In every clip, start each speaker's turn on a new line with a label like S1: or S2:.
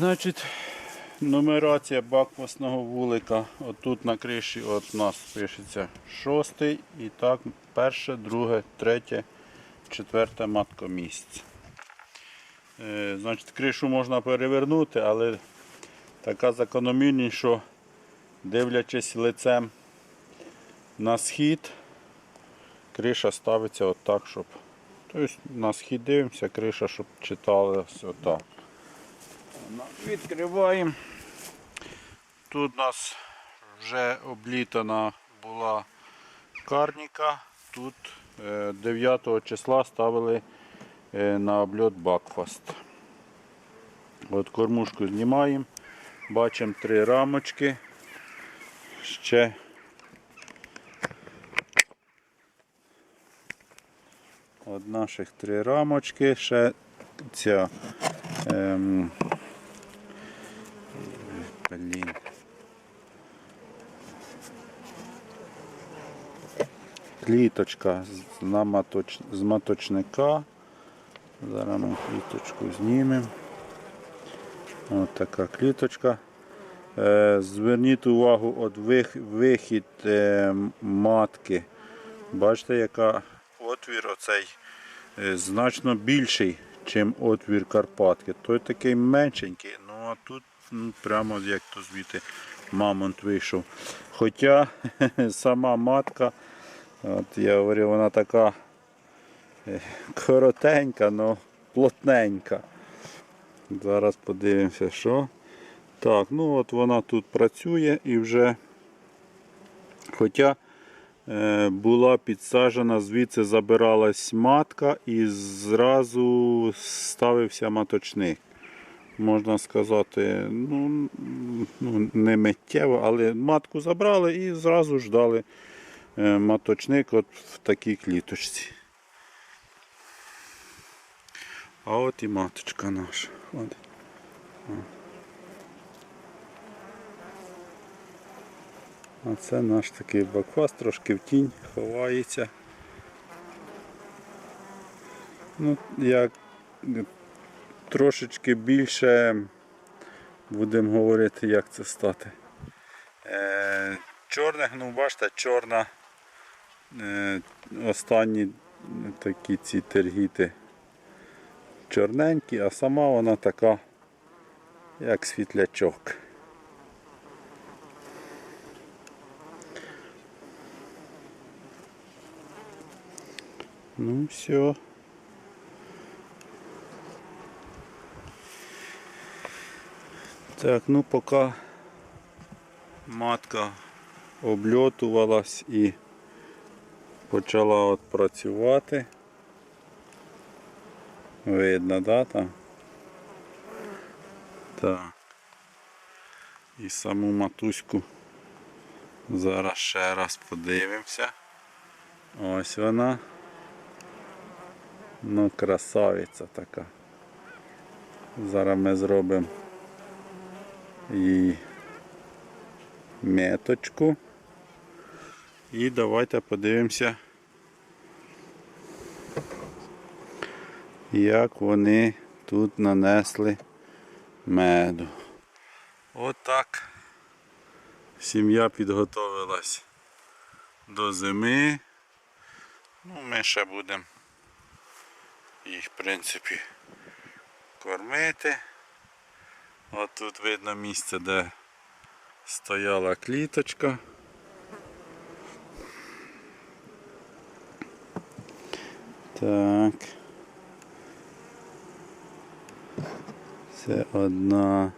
S1: Значить, нумерація бакфасного вулика. Отут на криші от у нас пишеться шостий і так перше, друге, третє, четверте маткомісце. Е, Значить, кришу можна перевернути, але така закономірність, що дивлячись лицем на схід, криша ставиться отак, щоб. Тобто на схід дивимося, криша, щоб читалася отак. Відкриваємо. Тут у нас вже облітана була карніка. Тут е, 9 числа ставили е, на обльот Бакфаст. От кормушку знімаємо. Бачимо три рамочки. Ще от наших три рамочки. Ще ця. Ем, блін. Кліточка з, маточ, з маточника. Зараз ми кліточку знімемо. Ось така кліточка. Е, зверніть увагу, от вих, вихід е, матки. Бачите, яка отвір оцей е, значно більший, ніж отвір Карпатки. Той такий меншенький, ну а тут ну, прямо як то звідти мамонт вийшов. Хоча сама матка, от я говорю, вона така е, коротенька, але плотненька. Зараз подивимося, що. Так, ну от вона тут працює і вже. Хоча е, була підсаджена, звідси забиралась матка і зразу ставився маточник. Можна сказати, ну, ну не миттєво, але матку забрали і зразу ждали е, маточник от в такій кліточці. А от і маточка наша. От. А це наш такий бакфаст, трошки в тінь ховається. Ну, як трошечки більше будемо говорити, як це стати. Е, чорних, ну бачите, чорна е, останні такі ці тергіти чорненькі, а сама вона така, як світлячок. Ну все. Так, ну поки матка обльотувалась і почала от працювати. Видно, да, там? Так. І саму матуську зараз ще раз подивимося. Ось вона. Ну, красавиця така. Зараз ми зробимо їй меточку. І давайте подивимося, як вони тут нанесли меду. Отак сім'я підготовилась до зими. Ну, ми ще будемо їх, в принципі, кормити. От тут видно місце, де стояла кліточка. Так. Це одна,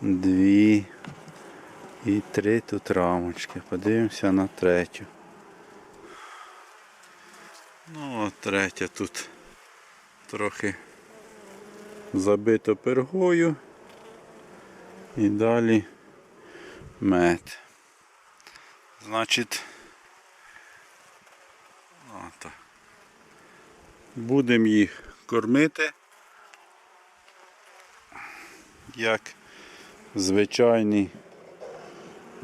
S1: дві і три тут рамочки. Подивимося на третю. Ну, от третя тут трохи забито пергою. І далі мед. Значить, будемо їх кормити, як звичайні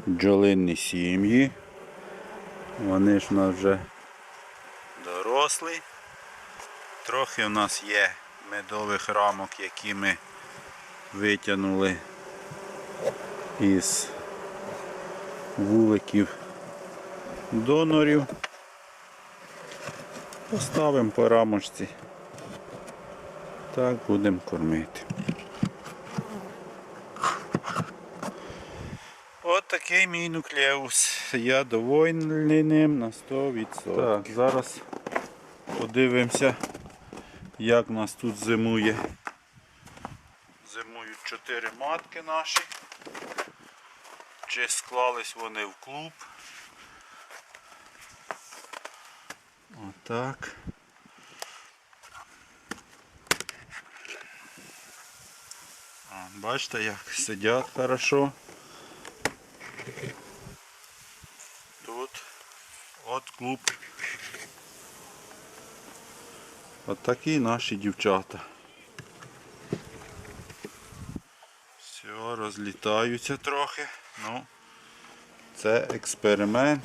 S1: бджолинні сім'ї. Вони ж у нас вже дорослі. Трохи у нас є медових рамок, які ми витягнули із вуликів донорів. Поставимо по рамочці. Так будемо кормити. От такий мій нуклеус. Я довольний ним на 100%. Так, зараз подивимося, як нас тут зимує. Зимують 4 матки наші. Чи склались вони в клуб. Отак. А, Бачите, як сидять хорошо. Тут от клуб. От такі наші дівчата. Все, розлітаються трохи. Ну, це експеримент.